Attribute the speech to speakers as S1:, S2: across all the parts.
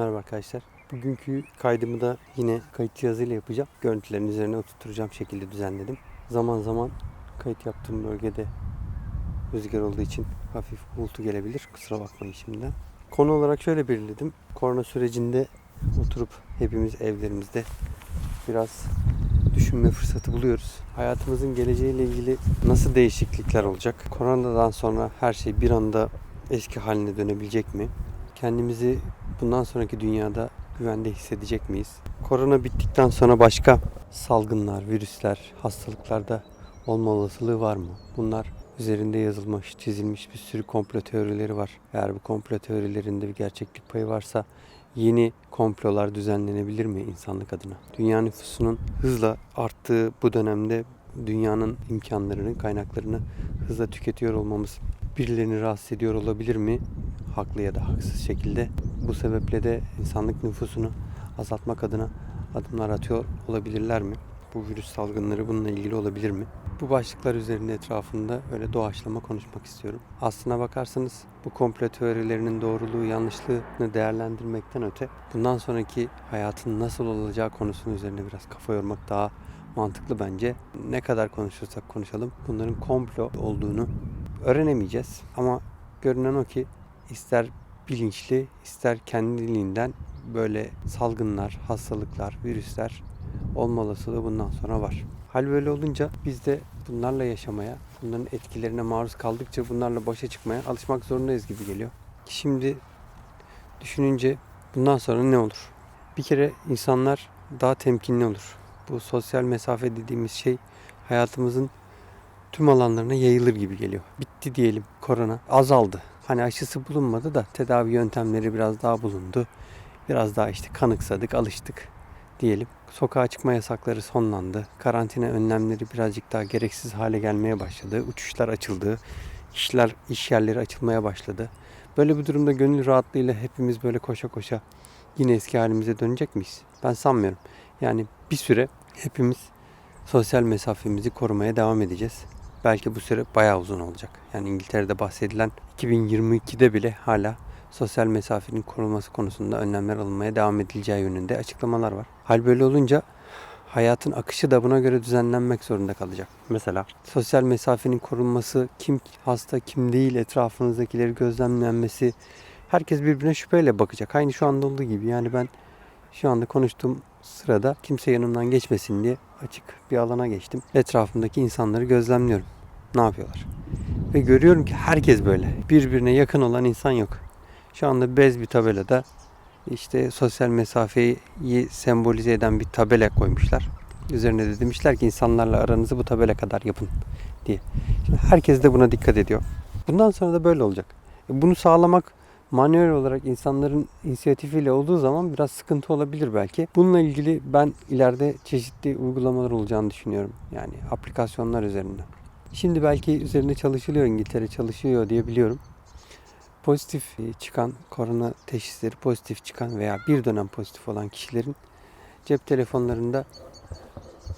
S1: Merhaba arkadaşlar. Bugünkü kaydımı da yine kayıt cihazıyla yapacağım. Görüntülerin üzerine oturtturacağım şekilde düzenledim. Zaman zaman kayıt yaptığım bölgede rüzgar olduğu için hafif uğultu gelebilir. Kusura bakmayın şimdiden. Konu olarak şöyle belirledim. Korona sürecinde oturup hepimiz evlerimizde biraz düşünme fırsatı buluyoruz. Hayatımızın geleceğiyle ilgili nasıl değişiklikler olacak? Koronadan sonra her şey bir anda eski haline dönebilecek mi? Kendimizi bundan sonraki dünyada güvende hissedecek miyiz? Korona bittikten sonra başka salgınlar, virüsler, hastalıklarda olma olasılığı var mı? Bunlar üzerinde yazılmış, çizilmiş bir sürü komplo teorileri var. Eğer bu komplo teorilerinde bir gerçeklik payı varsa yeni komplolar düzenlenebilir mi insanlık adına? Dünya nüfusunun hızla arttığı bu dönemde dünyanın imkanlarını, kaynaklarını hızla tüketiyor olmamız birilerini rahatsız ediyor olabilir mi? Haklı ya da haksız şekilde. Bu sebeple de insanlık nüfusunu azaltmak adına adımlar atıyor olabilirler mi? Bu virüs salgınları bununla ilgili olabilir mi? Bu başlıklar üzerinde etrafında öyle doğaçlama konuşmak istiyorum. Aslına bakarsanız bu komplo teorilerinin doğruluğu yanlışlığını değerlendirmekten öte bundan sonraki hayatın nasıl olacağı konusunun üzerine biraz kafa yormak daha mantıklı bence. Ne kadar konuşursak konuşalım bunların komplo olduğunu öğrenemeyeceğiz. Ama görünen o ki ister bilinçli ister kendiliğinden böyle salgınlar, hastalıklar, virüsler olma olasılığı bundan sonra var. Hal böyle olunca biz de bunlarla yaşamaya, bunların etkilerine maruz kaldıkça bunlarla başa çıkmaya alışmak zorundayız gibi geliyor. Şimdi düşününce bundan sonra ne olur? Bir kere insanlar daha temkinli olur. Bu sosyal mesafe dediğimiz şey hayatımızın tüm alanlarına yayılır gibi geliyor. Bitti diyelim korona. Azaldı. Hani aşısı bulunmadı da tedavi yöntemleri biraz daha bulundu. Biraz daha işte kanıksadık, alıştık diyelim. Sokağa çıkma yasakları sonlandı. Karantina önlemleri birazcık daha gereksiz hale gelmeye başladı. Uçuşlar açıldı. İşler, iş yerleri açılmaya başladı. Böyle bir durumda gönül rahatlığıyla hepimiz böyle koşa koşa yine eski halimize dönecek miyiz? Ben sanmıyorum. Yani bir süre hepimiz sosyal mesafemizi korumaya devam edeceğiz. Belki bu süre bayağı uzun olacak. Yani İngiltere'de bahsedilen 2022'de bile hala sosyal mesafenin korunması konusunda önlemler alınmaya devam edileceği yönünde açıklamalar var. Hal böyle olunca hayatın akışı da buna göre düzenlenmek zorunda kalacak. Mesela sosyal mesafenin korunması, kim hasta kim değil etrafınızdakileri gözlemlenmesi herkes birbirine şüpheyle bakacak. Aynı şu anda olduğu gibi yani ben şu anda konuştuğum sırada kimse yanımdan geçmesin diye açık bir alana geçtim. Etrafımdaki insanları gözlemliyorum. Ne yapıyorlar? Ve görüyorum ki herkes böyle. Birbirine yakın olan insan yok. Şu anda bez bir tabelada işte sosyal mesafeyi sembolize eden bir tabela koymuşlar. Üzerine de demişler ki insanlarla aranızı bu tabela kadar yapın diye. Şimdi herkes de buna dikkat ediyor. Bundan sonra da böyle olacak. E, Bunu sağlamak manuel olarak insanların inisiyatifiyle olduğu zaman biraz sıkıntı olabilir belki. Bununla ilgili ben ileride çeşitli uygulamalar olacağını düşünüyorum. Yani aplikasyonlar üzerinde. Şimdi belki üzerine çalışılıyor İngiltere çalışıyor diye biliyorum. Pozitif çıkan korona teşhisleri pozitif çıkan veya bir dönem pozitif olan kişilerin cep telefonlarında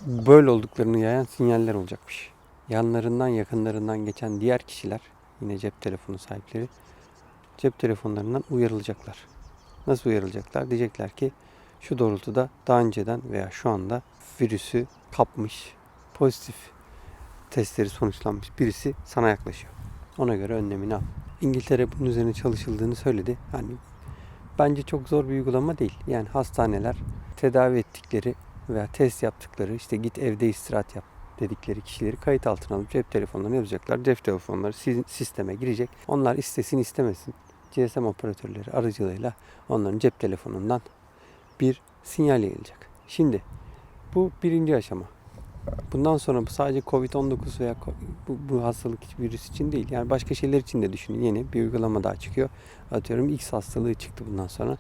S1: böyle olduklarını yayan sinyaller olacakmış. Yanlarından yakınlarından geçen diğer kişiler yine cep telefonu sahipleri cep telefonlarından uyarılacaklar. Nasıl uyarılacaklar? Diyecekler ki şu doğrultuda daha önceden veya şu anda virüsü kapmış, pozitif testleri sonuçlanmış birisi sana yaklaşıyor. Ona göre önlemini al. İngiltere bunun üzerine çalışıldığını söyledi. Yani bence çok zor bir uygulama değil. Yani hastaneler tedavi ettikleri veya test yaptıkları işte git evde istirahat yap dedikleri kişileri kayıt altına alıp cep telefonlarına yazacaklar. Cep telefonları sisteme girecek. Onlar istesin istemesin GSM operatörleri aracılığıyla onların cep telefonundan bir sinyal yayılacak. Şimdi bu birinci aşama. Bundan sonra bu sadece Covid-19 veya bu, bu hastalık virüs için değil. Yani başka şeyler için de düşünün. Yeni bir uygulama daha çıkıyor. Atıyorum X hastalığı çıktı bundan sonra.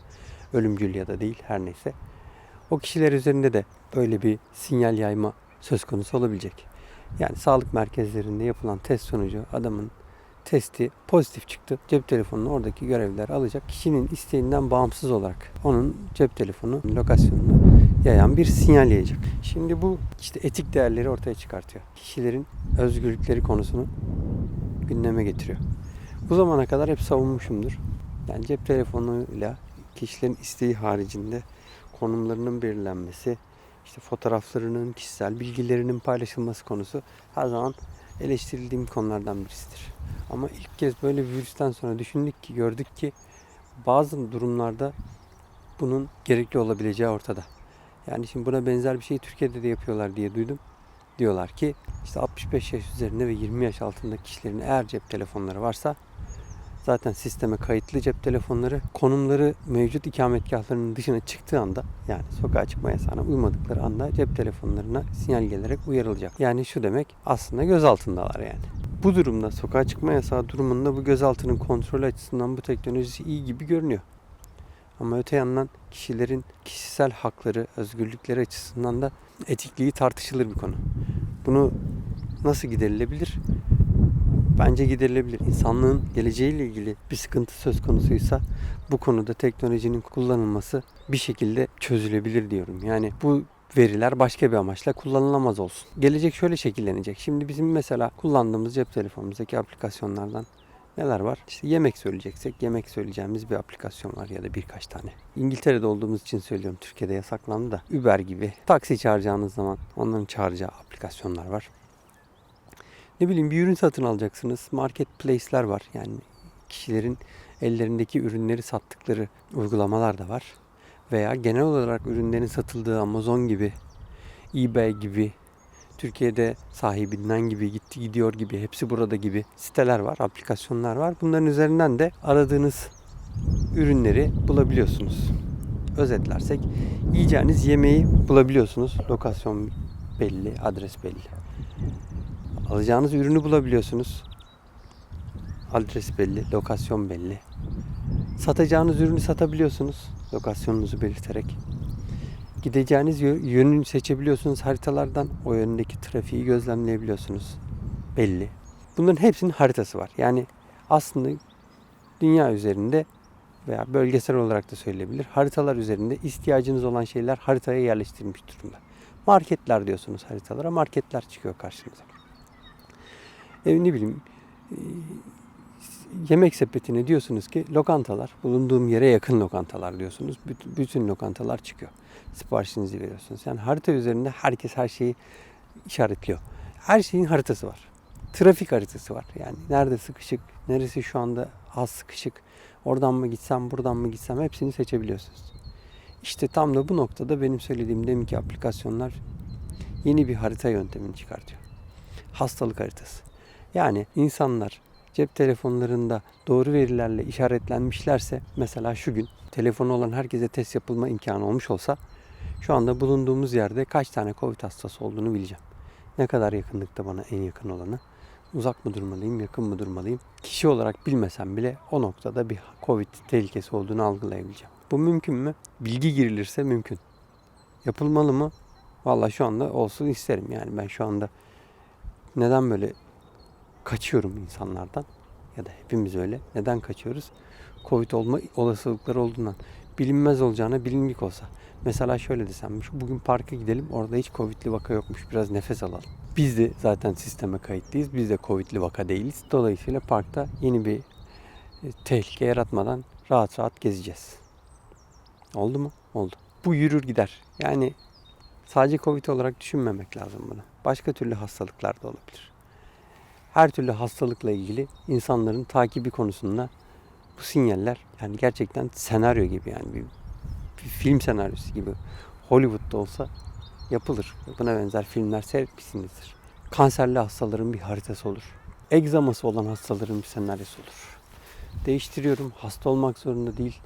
S1: Ölümcül ya da değil her neyse. O kişiler üzerinde de böyle bir sinyal yayma söz konusu olabilecek. Yani sağlık merkezlerinde yapılan test sonucu adamın testi pozitif çıktı. Cep telefonunu oradaki görevliler alacak. Kişinin isteğinden bağımsız olarak onun cep telefonu lokasyonunu yayan bir sinyal yayacak. Şimdi bu işte etik değerleri ortaya çıkartıyor. Kişilerin özgürlükleri konusunu gündeme getiriyor. Bu zamana kadar hep savunmuşumdur. Yani cep telefonuyla kişilerin isteği haricinde konumlarının belirlenmesi, işte fotoğraflarının, kişisel bilgilerinin paylaşılması konusu her zaman eleştirildiğim konulardan birisidir. Ama ilk kez böyle bir virüsten sonra düşündük ki, gördük ki bazı durumlarda bunun gerekli olabileceği ortada. Yani şimdi buna benzer bir şey Türkiye'de de yapıyorlar diye duydum. Diyorlar ki işte 65 yaş üzerinde ve 20 yaş altındaki kişilerin eğer cep telefonları varsa zaten sisteme kayıtlı cep telefonları konumları mevcut ikametgahlarının dışına çıktığı anda yani sokağa çıkma yasağına uymadıkları anda cep telefonlarına sinyal gelerek uyarılacak. Yani şu demek aslında gözaltındalar yani. Bu durumda sokağa çıkma yasağı durumunda bu gözaltının kontrolü açısından bu teknolojisi iyi gibi görünüyor. Ama öte yandan kişilerin kişisel hakları, özgürlükleri açısından da etikliği tartışılır bir konu. Bunu nasıl giderilebilir? Bence giderilebilir. İnsanlığın geleceğiyle ilgili bir sıkıntı söz konusuysa bu konuda teknolojinin kullanılması bir şekilde çözülebilir diyorum. Yani bu veriler başka bir amaçla kullanılamaz olsun. Gelecek şöyle şekillenecek. Şimdi bizim mesela kullandığımız cep telefonumuzdaki aplikasyonlardan neler var? İşte yemek söyleyeceksek yemek söyleyeceğimiz bir aplikasyon var ya da birkaç tane. İngiltere'de olduğumuz için söylüyorum. Türkiye'de yasaklandı da. Uber gibi. Taksi çağıracağınız zaman onların çağıracağı aplikasyonlar var. Ne bileyim bir ürün satın alacaksınız. Marketplace'ler var. Yani kişilerin ellerindeki ürünleri sattıkları uygulamalar da var. Veya genel olarak ürünlerin satıldığı Amazon gibi, eBay gibi, Türkiye'de sahibinden gibi, gitti gidiyor gibi, hepsi burada gibi siteler var, aplikasyonlar var. Bunların üzerinden de aradığınız ürünleri bulabiliyorsunuz. Özetlersek yiyeceğiniz yemeği bulabiliyorsunuz. Lokasyon belli, adres belli. Alacağınız ürünü bulabiliyorsunuz. Adres belli, lokasyon belli. Satacağınız ürünü satabiliyorsunuz lokasyonunuzu belirterek. Gideceğiniz yö- yönünü seçebiliyorsunuz haritalardan. O yöndeki trafiği gözlemleyebiliyorsunuz. Belli. Bunların hepsinin haritası var. Yani aslında dünya üzerinde veya bölgesel olarak da söyleyebilir. Haritalar üzerinde ihtiyacınız olan şeyler haritaya yerleştirilmiş durumda. Marketler diyorsunuz haritalara. Marketler çıkıyor karşınıza. E, ne bileyim e, yemek sepetine diyorsunuz ki lokantalar, bulunduğum yere yakın lokantalar diyorsunuz. Bütün, bütün lokantalar çıkıyor. Siparişinizi veriyorsunuz. Yani harita üzerinde herkes her şeyi işaretliyor. Her şeyin haritası var. Trafik haritası var. Yani nerede sıkışık, neresi şu anda az sıkışık, oradan mı gitsem, buradan mı gitsem hepsini seçebiliyorsunuz. İşte tam da bu noktada benim söylediğim deminki aplikasyonlar yeni bir harita yöntemini çıkartıyor. Hastalık haritası. Yani insanlar cep telefonlarında doğru verilerle işaretlenmişlerse mesela şu gün telefonu olan herkese test yapılma imkanı olmuş olsa şu anda bulunduğumuz yerde kaç tane Covid hastası olduğunu bileceğim. Ne kadar yakınlıkta bana en yakın olanı. Uzak mı durmalıyım, yakın mı durmalıyım? Kişi olarak bilmesem bile o noktada bir Covid tehlikesi olduğunu algılayabileceğim. Bu mümkün mü? Bilgi girilirse mümkün. Yapılmalı mı? Valla şu anda olsun isterim. Yani ben şu anda neden böyle kaçıyorum insanlardan ya da hepimiz öyle. Neden kaçıyoruz? Covid olma olasılıkları olduğundan. Bilinmez olacağına bilinlik olsa. Mesela şöyle desem, şu bugün parka gidelim orada hiç Covid'li vaka yokmuş biraz nefes alalım. Biz de zaten sisteme kayıtlıyız. Biz de Covid'li vaka değiliz. Dolayısıyla parkta yeni bir e, tehlike yaratmadan rahat rahat gezeceğiz. Oldu mu? Oldu. Bu yürür gider. Yani sadece Covid olarak düşünmemek lazım bunu. Başka türlü hastalıklar da olabilir her türlü hastalıkla ilgili insanların takibi konusunda bu sinyaller yani gerçekten senaryo gibi yani bir, bir film senaryosu gibi Hollywood'da olsa yapılır. Buna benzer filmler seyretmişsinizdir. Kanserli hastaların bir haritası olur. Egzaması olan hastaların bir senaryosu olur. Değiştiriyorum. Hasta olmak zorunda değil.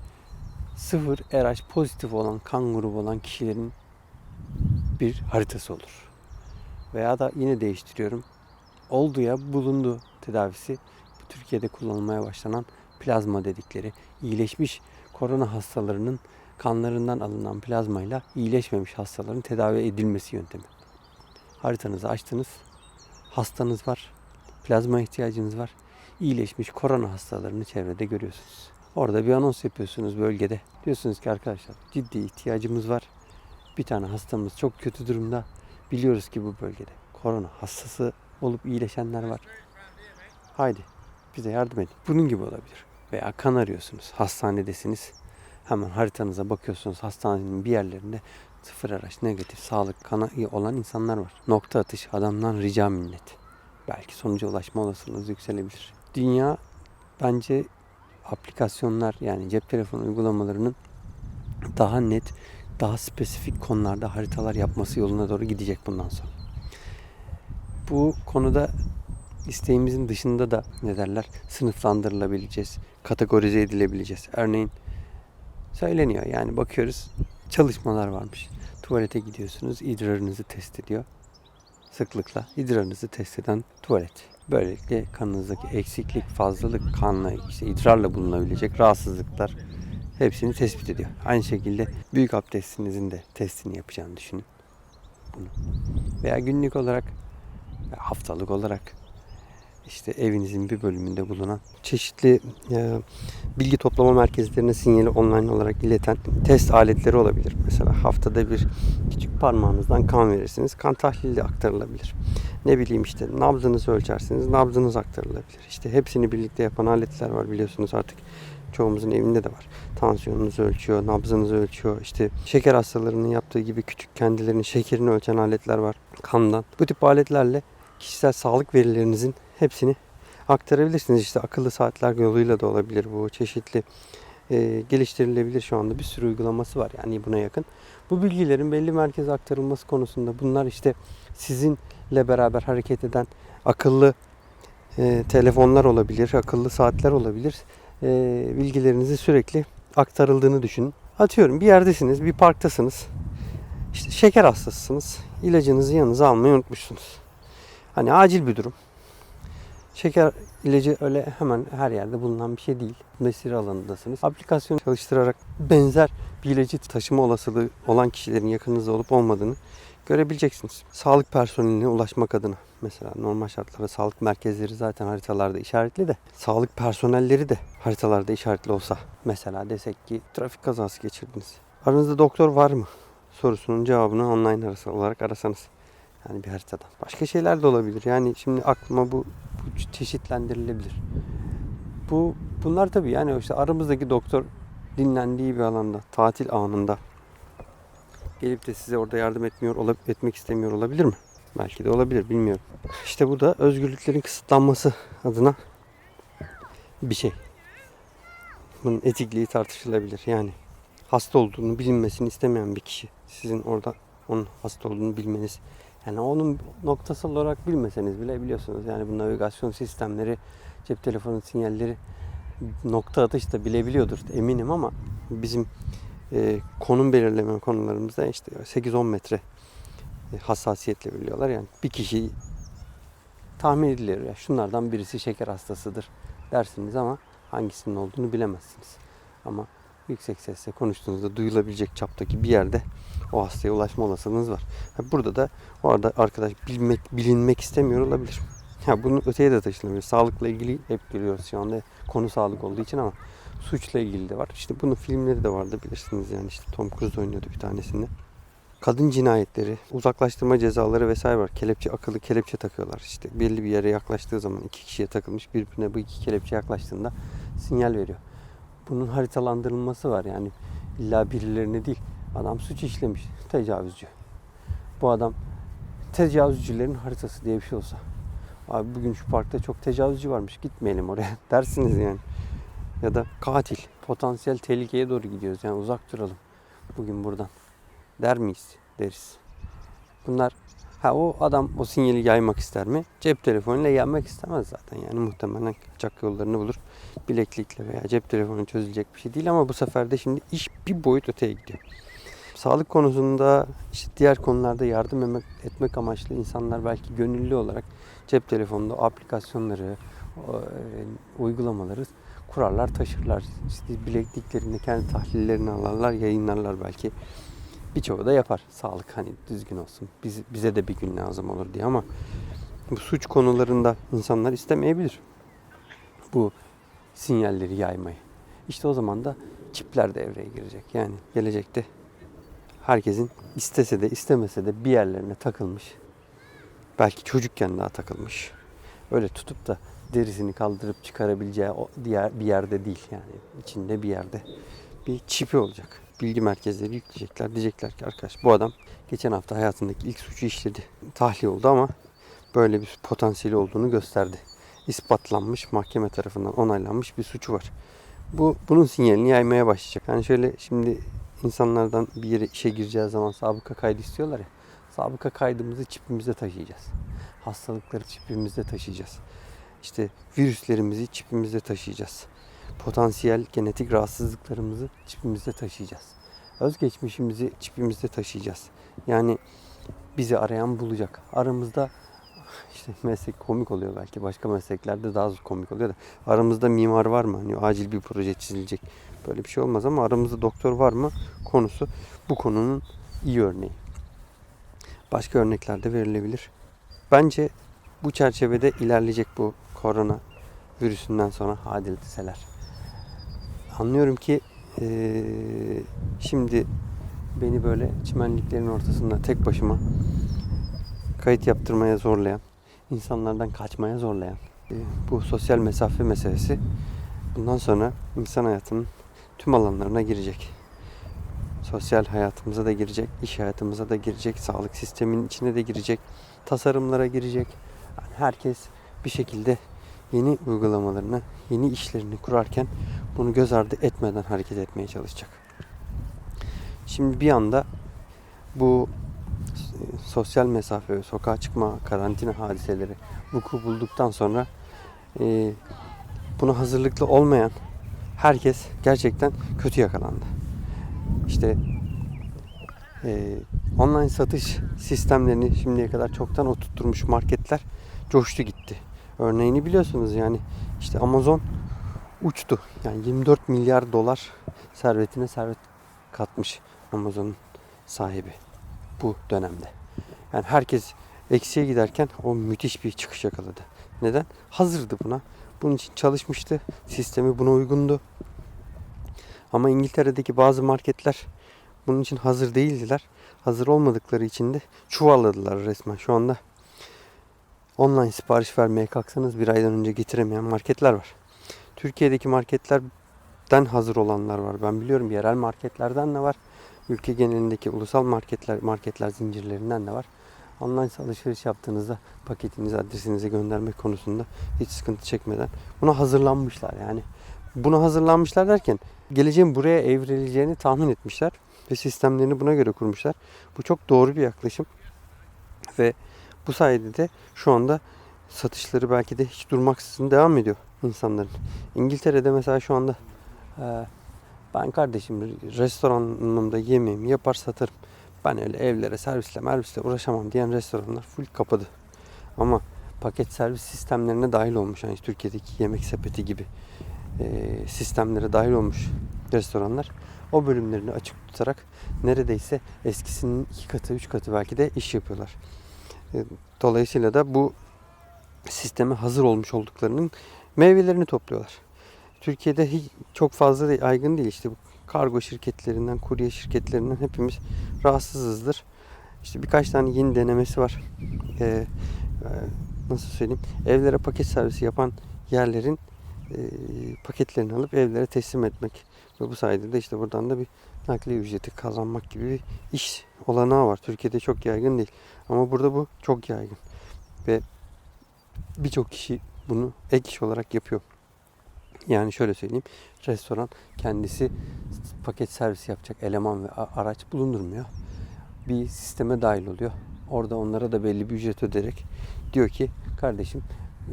S1: Sıfır RH pozitif olan, kan grubu olan kişilerin bir haritası olur. Veya da yine değiştiriyorum oldu ya bulundu tedavisi. Türkiye'de kullanılmaya başlanan plazma dedikleri iyileşmiş korona hastalarının kanlarından alınan plazmayla iyileşmemiş hastaların tedavi edilmesi yöntemi. Haritanızı açtınız. Hastanız var. Plazma ihtiyacınız var. İyileşmiş korona hastalarını çevrede görüyorsunuz. Orada bir anons yapıyorsunuz bölgede. Diyorsunuz ki arkadaşlar ciddi ihtiyacımız var. Bir tane hastamız çok kötü durumda. Biliyoruz ki bu bölgede korona hastası olup iyileşenler var. Haydi bize yardım edin. Bunun gibi olabilir. Veya kan arıyorsunuz. Hastanedesiniz. Hemen haritanıza bakıyorsunuz hastanenin bir yerlerinde sıfır araç negatif sağlık kanı olan insanlar var. Nokta atış adamdan rica minnet. Belki sonuca ulaşma olasılığınız yükselebilir. Dünya bence aplikasyonlar yani cep telefonu uygulamalarının daha net, daha spesifik konularda haritalar yapması yoluna doğru gidecek bundan sonra. Bu konuda isteğimizin dışında da ne derler sınıflandırılabileceğiz, kategorize edilebileceğiz. Örneğin söyleniyor yani bakıyoruz çalışmalar varmış. Tuvalete gidiyorsunuz, idrarınızı test ediyor. Sıklıkla idrarınızı test eden tuvalet. Böylelikle kanınızdaki eksiklik, fazlalık, kanla, işte idrarla bulunabilecek rahatsızlıklar hepsini tespit ediyor. Aynı şekilde büyük abdestinizin de testini yapacağını düşünün. Bunu. Veya günlük olarak, haftalık olarak işte evinizin bir bölümünde bulunan çeşitli e, bilgi toplama merkezlerine sinyali online olarak ileten test aletleri olabilir. Mesela haftada bir küçük parmağınızdan kan verirsiniz. Kan tahlili aktarılabilir. Ne bileyim işte nabzınızı ölçersiniz. Nabzınız aktarılabilir. İşte hepsini birlikte yapan aletler var biliyorsunuz artık çoğumuzun evinde de var. Tansiyonunuzu ölçüyor, nabzınızı ölçüyor. İşte şeker hastalarının yaptığı gibi küçük kendilerinin şekerini ölçen aletler var kandan. Bu tip aletlerle kişisel sağlık verilerinizin hepsini aktarabilirsiniz. İşte akıllı saatler yoluyla da olabilir bu. Çeşitli e, geliştirilebilir şu anda bir sürü uygulaması var yani buna yakın. Bu bilgilerin belli merkeze aktarılması konusunda bunlar işte sizinle beraber hareket eden akıllı e, telefonlar olabilir, akıllı saatler olabilir. E, bilgilerinizi sürekli aktarıldığını düşünün. Atıyorum bir yerdesiniz, bir parktasınız. İşte şeker hastasısınız. İlacınızı yanınıza almayı unutmuşsunuz. Hani acil bir durum. Şeker ilacı öyle hemen her yerde bulunan bir şey değil. Mesire alanındasınız. Aplikasyon çalıştırarak benzer bir ilacı taşıma olasılığı olan kişilerin yakınınızda olup olmadığını görebileceksiniz. Sağlık personeline ulaşmak adına mesela normal şartlarda sağlık merkezleri zaten haritalarda işaretli de sağlık personelleri de haritalarda işaretli olsa mesela desek ki trafik kazası geçirdiniz. Aranızda doktor var mı? sorusunun cevabını online arası olarak arasanız. Yani bir haritadan. Başka şeyler de olabilir. Yani şimdi aklıma bu, bu çeşitlendirilebilir. Bu bunlar tabii yani işte aramızdaki doktor dinlendiği bir alanda, tatil anında gelip de size orada yardım etmiyor, olab- etmek istemiyor olabilir mi? Belki de olabilir, bilmiyorum. İşte bu da özgürlüklerin kısıtlanması adına bir şey. Bunun etikliği tartışılabilir. Yani hasta olduğunu bilinmesini istemeyen bir kişi sizin orada onun hasta olduğunu bilmeniz yani onun noktasal olarak bilmeseniz bile biliyorsunuz. Yani bu navigasyon sistemleri, cep telefonu sinyalleri nokta atış da bilebiliyordur eminim ama bizim e, konum belirleme konularımızda işte 8-10 metre e, hassasiyetle biliyorlar. Yani bir kişi tahmin edilir. Ya şunlardan birisi şeker hastasıdır dersiniz ama hangisinin olduğunu bilemezsiniz. Ama yüksek sesle konuştuğunuzda duyulabilecek çaptaki bir yerde o hastaya ulaşma olasılığınız var. Burada da orada arkadaş bilmek bilinmek istemiyor olabilir. Ya bunun öteye de taşınabilir. Sağlıkla ilgili hep görüyoruz şu anda konu sağlık olduğu için ama suçla ilgili de var. İşte bunun filmleri de vardı bilirsiniz yani işte Tom Cruise oynuyordu bir tanesinde. Kadın cinayetleri, uzaklaştırma cezaları vesaire var. Kelepçe akıllı kelepçe takıyorlar. İşte belli bir yere yaklaştığı zaman iki kişiye takılmış birbirine bu iki kelepçe yaklaştığında sinyal veriyor. Bunun haritalandırılması var yani illa birilerine değil. Adam suç işlemiş, tecavüzcü. Bu adam tecavüzcülerin haritası diye bir şey olsa. Abi bugün şu parkta çok tecavüzcü varmış gitmeyelim oraya dersiniz yani. Ya da katil, potansiyel tehlikeye doğru gidiyoruz yani uzak duralım bugün buradan. Der miyiz? Deriz. Bunlar ha o adam o sinyali yaymak ister mi? Cep telefonuyla yaymak istemez zaten yani muhtemelen kaçak yollarını bulur. Bileklikle veya cep telefonu çözülecek bir şey değil ama bu sefer de şimdi iş bir boyut öteye gidiyor. Sağlık konusunda işte diğer konularda yardım etmek, amaçlı insanlar belki gönüllü olarak cep telefonunda aplikasyonları, e, uygulamaları kurarlar, taşırlar. İşte bilekliklerinde kendi tahlillerini alırlar, yayınlarlar belki. Birçoğu da yapar. Sağlık hani düzgün olsun. Biz, bize de bir gün lazım olur diye ama bu suç konularında insanlar istemeyebilir. Bu sinyalleri yaymayı. İşte o zaman da çipler devreye girecek. Yani gelecekte herkesin istese de istemese de bir yerlerine takılmış. Belki çocukken daha takılmış. Öyle tutup da derisini kaldırıp çıkarabileceği o diğer bir yerde değil yani içinde bir yerde bir çipi olacak. Bilgi merkezleri yükleyecekler. Diyecekler ki arkadaş bu adam geçen hafta hayatındaki ilk suçu işledi. Tahliye oldu ama böyle bir potansiyeli olduğunu gösterdi. İspatlanmış, mahkeme tarafından onaylanmış bir suçu var. Bu bunun sinyalini yaymaya başlayacak. Yani şöyle şimdi insanlardan bir yere işe gireceği zaman sabıka kaydı istiyorlar ya. Sabıka kaydımızı çipimizde taşıyacağız. Hastalıkları çipimizde taşıyacağız. İşte virüslerimizi çipimizde taşıyacağız. Potansiyel genetik rahatsızlıklarımızı çipimizde taşıyacağız. Özgeçmişimizi çipimizde taşıyacağız. Yani bizi arayan bulacak. Aramızda işte meslek komik oluyor belki. Başka mesleklerde daha az komik oluyor da. Aramızda mimar var mı? Hani acil bir proje çizilecek. Böyle bir şey olmaz ama aramızda doktor var mı? Konusu bu konunun iyi örneği. Başka örnekler de verilebilir. Bence bu çerçevede ilerleyecek bu korona virüsünden sonra hadiseler. Anlıyorum ki eee, şimdi beni böyle çimenliklerin ortasında tek başıma kayıt yaptırmaya zorlayan, insanlardan kaçmaya zorlayan e, bu sosyal mesafe meselesi bundan sonra insan hayatının tüm alanlarına girecek. Sosyal hayatımıza da girecek, iş hayatımıza da girecek, sağlık sisteminin içine de girecek, tasarımlara girecek. Yani herkes bir şekilde yeni uygulamalarını, yeni işlerini kurarken bunu göz ardı etmeden hareket etmeye çalışacak. Şimdi bir anda bu sosyal mesafe sokağa çıkma karantina hadiseleri vuku bulduktan sonra e, buna hazırlıklı olmayan herkes gerçekten kötü yakalandı. İşte e, online satış sistemlerini şimdiye kadar çoktan oturtmuş marketler coştu gitti. Örneğini biliyorsunuz yani işte Amazon uçtu. Yani 24 milyar dolar servetine servet katmış Amazon'un sahibi bu dönemde. Yani herkes eksiye giderken o müthiş bir çıkış yakaladı. Neden? Hazırdı buna. Bunun için çalışmıştı. Sistemi buna uygundu. Ama İngiltere'deki bazı marketler bunun için hazır değildiler. Hazır olmadıkları için de çuvalladılar resmen. Şu anda online sipariş vermeye kalksanız bir aydan önce getiremeyen marketler var. Türkiye'deki marketlerden hazır olanlar var. Ben biliyorum yerel marketlerden de var. Ülke genelindeki ulusal marketler marketler zincirlerinden de var. Online alışveriş yaptığınızda paketinizi adresinize göndermek konusunda hiç sıkıntı çekmeden buna hazırlanmışlar yani. Buna hazırlanmışlar derken geleceğin buraya evrileceğini tahmin etmişler ve sistemlerini buna göre kurmuşlar. Bu çok doğru bir yaklaşım ve bu sayede de şu anda satışları belki de hiç durmaksızın devam ediyor insanların. İngiltere'de mesela şu anda e, ben kardeşim restoranımda yemeğimi yapar satarım. Ben öyle evlere servisle mervisle uğraşamam diyen restoranlar full kapadı. Ama paket servis sistemlerine dahil olmuş. Yani Türkiye'deki yemek sepeti gibi e, sistemlere dahil olmuş restoranlar o bölümlerini açık tutarak neredeyse eskisinin iki katı, üç katı belki de iş yapıyorlar. E, dolayısıyla da bu sisteme hazır olmuş olduklarının meyvelerini topluyorlar. Türkiye'de hiç, çok fazla da yaygın değil. İşte bu kargo şirketlerinden, kurye şirketlerinden hepimiz rahatsızızdır. İşte birkaç tane yeni denemesi var. Ee, nasıl söyleyeyim? Evlere paket servisi yapan yerlerin e, paketlerini alıp evlere teslim etmek. Ve bu sayede de işte buradan da bir nakliye ücreti kazanmak gibi bir iş olanağı var. Türkiye'de çok yaygın değil. Ama burada bu çok yaygın. Ve birçok kişi bunu ek iş olarak yapıyor. Yani şöyle söyleyeyim. Restoran kendisi paket servis yapacak eleman ve araç bulundurmuyor. Bir sisteme dahil oluyor. Orada onlara da belli bir ücret öderek diyor ki kardeşim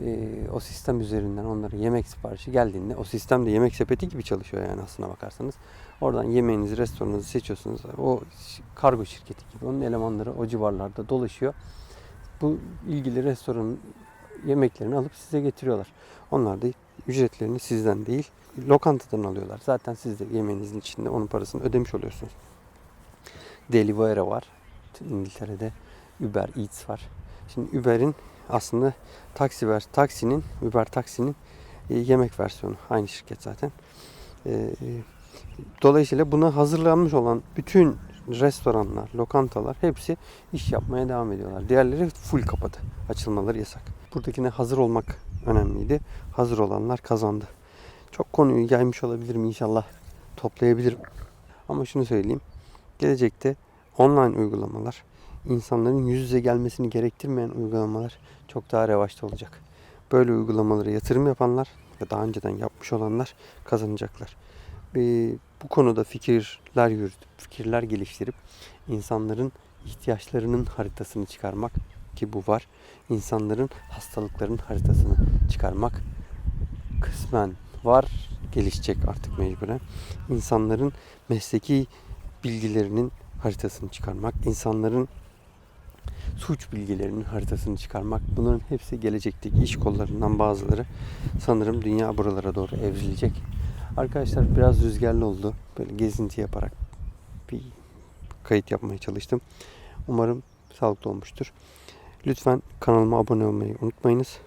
S1: e, o sistem üzerinden onlara yemek siparişi geldiğinde o sistem de yemek sepeti gibi çalışıyor yani aslına bakarsanız. Oradan yemeğinizi, restoranınızı seçiyorsunuz. O kargo şirketi gibi onun elemanları o civarlarda dolaşıyor. Bu ilgili restoranın yemeklerini alıp size getiriyorlar. Onlar da ücretlerini sizden değil lokantadan alıyorlar. Zaten siz de yemeğinizin içinde onun parasını ödemiş oluyorsunuz. Deliveroo var. İngiltere'de Uber Eats var. Şimdi Uber'in aslında Taxiver, taksinin, Uber taksinin e, yemek versiyonu. Aynı şirket zaten. E, e, dolayısıyla buna hazırlanmış olan bütün restoranlar, lokantalar hepsi iş yapmaya devam ediyorlar. Diğerleri full kapadı. Açılmaları yasak. Buradakine hazır olmak önemliydi. Hazır olanlar kazandı. Çok konuyu yaymış olabilirim inşallah. toplayabilirim. Ama şunu söyleyeyim. Gelecekte online uygulamalar, insanların yüz yüze gelmesini gerektirmeyen uygulamalar çok daha revaçta olacak. Böyle uygulamalara yatırım yapanlar ve daha önceden yapmış olanlar kazanacaklar. Ee, bu konuda fikirler yürütüp, fikirler geliştirip insanların ihtiyaçlarının haritasını çıkarmak ki bu var. İnsanların hastalıkların haritasını çıkarmak kısmen var. Gelişecek artık mecburen. İnsanların mesleki bilgilerinin haritasını çıkarmak, insanların suç bilgilerinin haritasını çıkarmak. Bunların hepsi gelecekteki iş kollarından bazıları. Sanırım dünya buralara doğru evrilecek. Arkadaşlar biraz rüzgarlı oldu. Böyle gezinti yaparak bir kayıt yapmaya çalıştım. Umarım sağlıklı olmuştur. Lütfen kanalıma abone olmayı unutmayınız.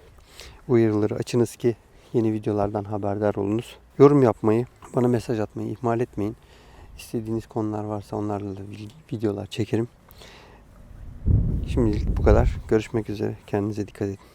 S1: Uyarıları açınız ki yeni videolardan haberdar olunuz. Yorum yapmayı, bana mesaj atmayı ihmal etmeyin. İstediğiniz konular varsa onlarla da vi- videolar çekerim. Şimdilik bu kadar. Görüşmek üzere. Kendinize dikkat edin.